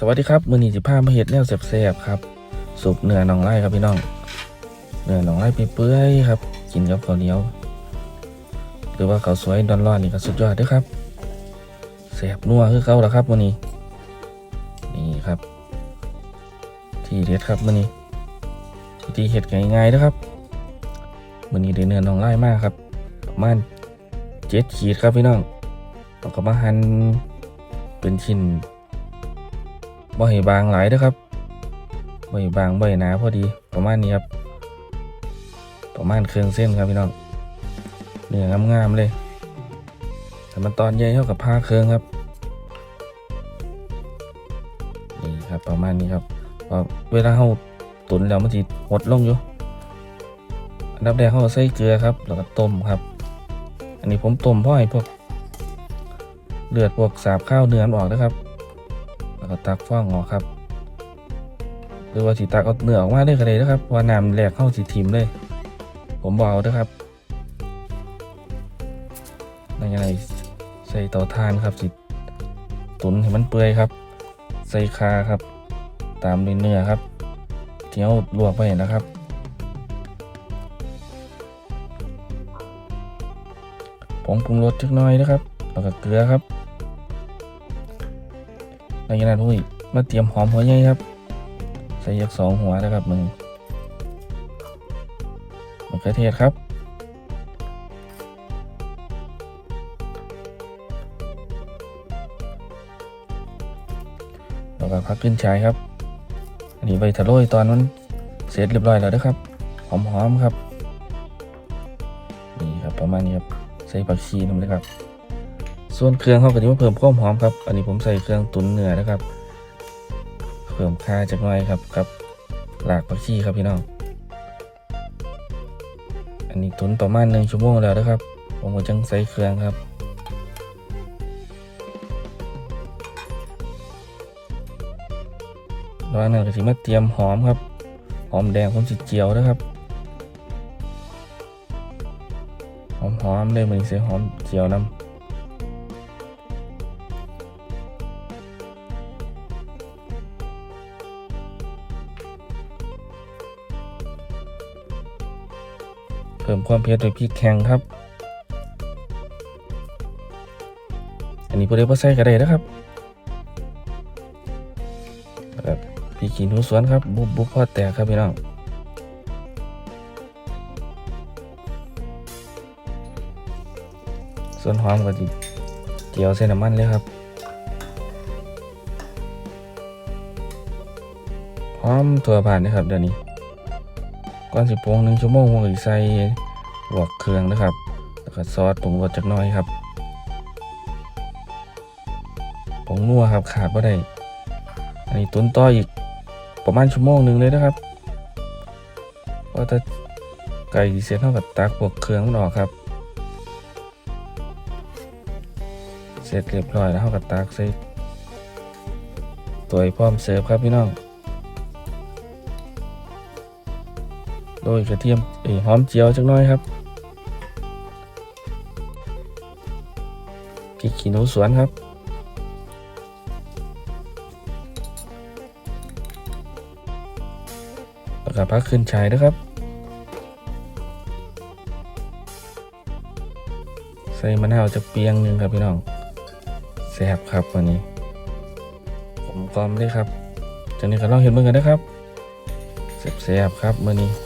สวัสดีครับมือนีสิพามาเห็ดแนวแซ่บๆครับสุปเนื้อหนองไร่ครับพี่น้องเนื้อหนองไร่เปื่อยครับ กินกับข้าวเหนียว หรือว่าข้าวสวยดอนร้อนนี่ก็สุดยอดด้วยครับแซ่บนัวคือเขาแล้วครับมือนี้นี่ครับ ที่เด็ดครับมือนี้วิธีเห็ดง่ายๆนะครับมือนี้ได้เนื้อหนองไร่มากครับ ประมาณเจ็ดขีดครับพี่น้องเราก็มาหั่นเป็นชิ้น บ่ให้บางหลายเด้อครับบ่ให้บางบ่ให้หนาพอดีประมาณนี้ครับ ประมาณเครื่องเส้นครับพี่น้องเนื้องามๆเลยแต่มันตอนใหญ่เท่ากับผ้าเครื่องครับนี่ครับประมาณนี้ครับเวลาเราตุ๋นแล้วมันจะหดลงอยู่อันดับแรกเราใส่เกลือครับ แล้วก็ต้มครับ อันนี้ผมต้มเพราะให้พวกเลือดพวกสาบข้าวเนื้อออกนะครับ แล้วก็ตักฟองออกครับ หรือว่าสิตักเอาเนื้อออกมาได้ก็ได้นะครับว่าน้ำแหลกเข้าสิทิมเลย ผมบอกเอานะครับในไรใส่เตาถ่านครับสิตุนให้มันเปื่อยครับ ใส่คาครับ ตามด้วยเนื้อครับเที่ยวลวกไปนะครับผงปรุงรสจักน่อยนะครับ แล้วก็เกลือครับ ในขณะที่มาเตรียมหอมหัวใหญ่ครับ ใส่ยักสองหัวนะครับมึงมะเขือเทศครับแล้วก็พักขึ้นชายครับ อันนี้ใบทะโรยตอนมันเสร็จเรียบร้อยแล้วนะครับ หอมๆครับ นี่ครับประมาณนี้ครับ ใส่ผักชีลงเลยครับ ส่วนเครื่องเขาก็จะมาเพิ่มความหอมครับ อันนี้ผมใส่เครื่องตุ๋นเนื้อนะครับ เพิ่มค่าจักหน่อยครับกับหลากผักชีครับพี่น้อง อันนี้ตุ๋นประมาณหนึ่งชั่วโมงแล้วนะครับ ผมก็จังใส่เครื่องครับแล้วอันนั้นก็สิมาเตรียมหอมครับ หอมแดงผมสิเจียวนะครับ หอมหอมๆเลยมันใส่หอมเจียวน้ำ พิ่มความเผ็ดโดวยพริกแข็งครับ อันนี้พอดีพอใส่ก็ได้นะครับแบบพริกขี้หนูสวนครับ บุบบุบพอแตกครับพี่น้องส่วนหอมก็จะเจียวใส่น้ำมันเลยครับหอมถั่วผ่านนะครับเดี๋ยวนี้ ก่อนสิปรุงหนึ่งชั่วโมงผมก็สิใส่บวกเครื่องนะครับ แล้วก็ซอสปรุงรสจักน้อยครับผงนัวครับขาดไ่ได้ อันนี้ตุนต่ออีกประมาณชั่วโมงหนึ่งเลยนะครับเพราะถ้าไก่เสร็จเท่ากับตักบวกเครื่องมันอกครับ เสร็จเรียบร้อยแล้วเท่ากับตักใส่ตัวพร้อมเสิร์ฟครับพี่น้อง โดยกระเทียมเอ้หอมเจียวจักน้อยครับพริกขี้หนูสวนครับแล้วก็พักขึ้นชายนะครับ ใส่มะนาวจะเปียงหนึ่งครับพี่น้องแซ่บครับวันนี้ผมกลอมเลยครับจากนี้ก็ลองเห็นเบิ่งกันนะครับแซ่บๆครับมื่อนี้